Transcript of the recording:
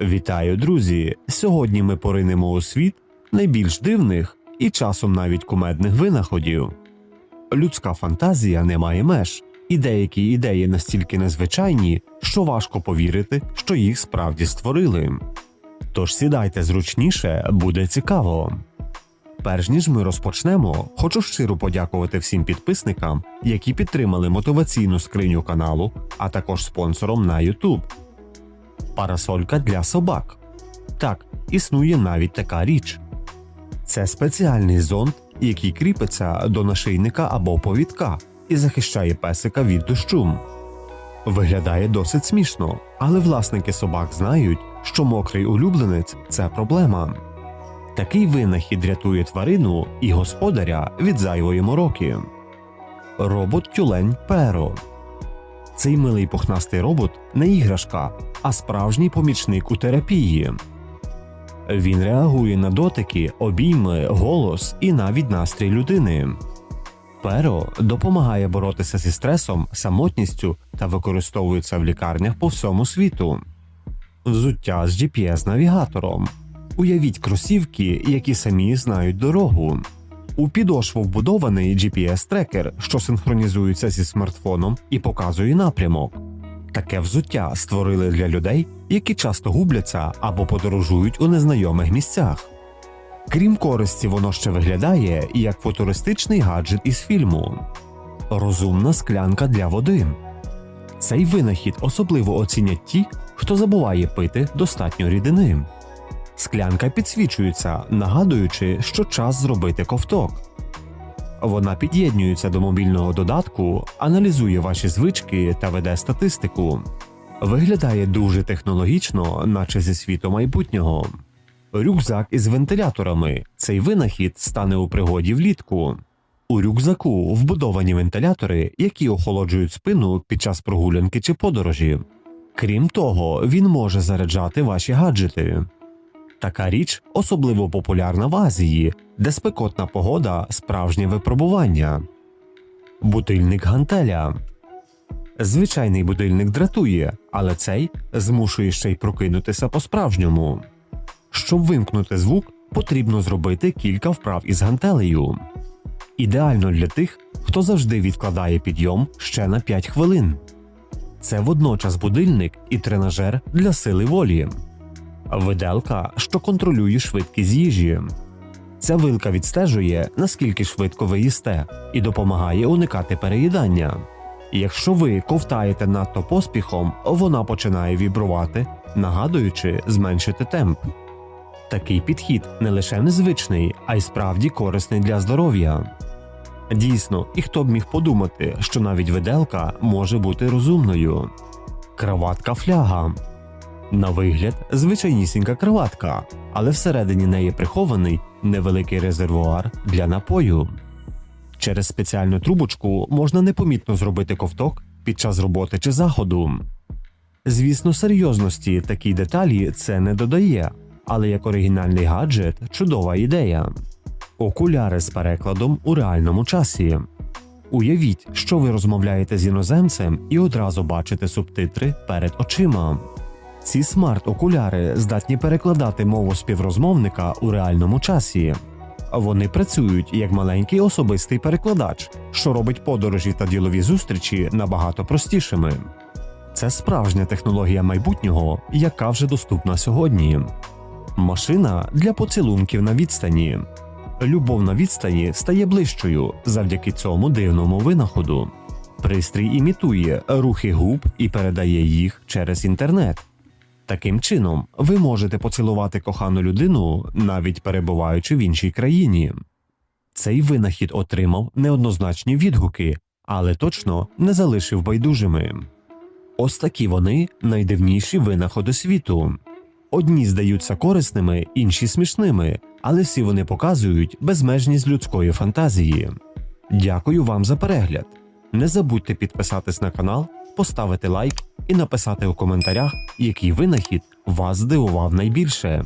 Вітаю, друзі! Сьогодні ми поринемо у світ найбільш дивних і часом навіть кумедних винаходів. Людська фантазія не має меж, і деякі ідеї настільки незвичайні, що важко повірити, що їх справді створили. Тож сідайте зручніше, буде цікаво. Перш ніж ми розпочнемо, хочу щиро подякувати всім підписникам, які підтримали мотиваційну скриню каналу, а також спонсором на YouTube. Парасолька для собак. Так, існує навіть така річ. Це спеціальний зонт, який кріпиться до нашийника або повідка і захищає песика від дощу. Виглядає досить смішно, але власники собак знають, що мокрий улюбленець це проблема. Такий винахід рятує тварину і господаря від зайвої мороки. Робот тюлень Перо. Цей милий пухнастий робот не іграшка, а справжній помічник у терапії. Він реагує на дотики, обійми, голос і навіть настрій людини. Перо допомагає боротися зі стресом, самотністю та використовується в лікарнях по всьому світу. Взуття з GPS-навігатором. Уявіть кросівки, які самі знають дорогу. У підошву вбудований GPS-трекер, що синхронізується зі смартфоном і показує напрямок. Таке взуття створили для людей, які часто губляться або подорожують у незнайомих місцях. Крім користі, воно ще виглядає як футуристичний гаджет із фільму. Розумна склянка для води. Цей винахід особливо оцінять ті, хто забуває пити достатньо рідини. Склянка підсвічується, нагадуючи, що час зробити ковток. Вона під'єднується до мобільного додатку, аналізує ваші звички та веде статистику. Виглядає дуже технологічно, наче зі світу майбутнього. Рюкзак із вентиляторами. Цей винахід стане у пригоді влітку. У рюкзаку вбудовані вентилятори, які охолоджують спину під час прогулянки чи подорожі. Крім того, він може заряджати ваші гаджети. Така річ особливо популярна в Азії, де спекотна погода справжнє випробування. Будильник гантеля. Звичайний будильник дратує, але цей змушує ще й прокинутися по-справжньому. Щоб вимкнути звук, потрібно зробити кілька вправ із гантелею. Ідеально для тих, хто завжди відкладає підйом ще на 5 хвилин. Це водночас будильник і тренажер для сили волі. Виделка, що контролює швидкість їжі. Ця вилка відстежує, наскільки швидко ви їсте, і допомагає уникати переїдання. Якщо ви ковтаєте надто поспіхом, вона починає вібрувати, нагадуючи зменшити темп. Такий підхід не лише незвичний, а й справді корисний для здоров'я. Дійсно, і хто б міг подумати, що навіть виделка може бути розумною. Краватка фляга. На вигляд, звичайнісінька кроватка, але всередині неї прихований невеликий резервуар для напою. Через спеціальну трубочку можна непомітно зробити ковток під час роботи чи заходу. Звісно, серйозності такій деталі це не додає, але як оригінальний гаджет чудова ідея. Окуляри з перекладом у реальному часі. Уявіть, що ви розмовляєте з іноземцем і одразу бачите субтитри перед очима. Ці смарт-окуляри здатні перекладати мову співрозмовника у реальному часі. Вони працюють як маленький особистий перекладач, що робить подорожі та ділові зустрічі набагато простішими. Це справжня технологія майбутнього, яка вже доступна сьогодні. Машина для поцілунків на відстані. Любов на відстані стає ближчою завдяки цьому дивному винаходу. Пристрій імітує рухи губ і передає їх через інтернет. Таким чином, ви можете поцілувати кохану людину, навіть перебуваючи в іншій країні. Цей винахід отримав неоднозначні відгуки, але точно не залишив байдужими. Ось такі вони найдивніші винаходи світу. Одні здаються корисними, інші смішними, але всі вони показують безмежність людської фантазії. Дякую вам за перегляд. Не забудьте підписатись на канал, поставити лайк і написати у коментарях, який винахід вас здивував найбільше.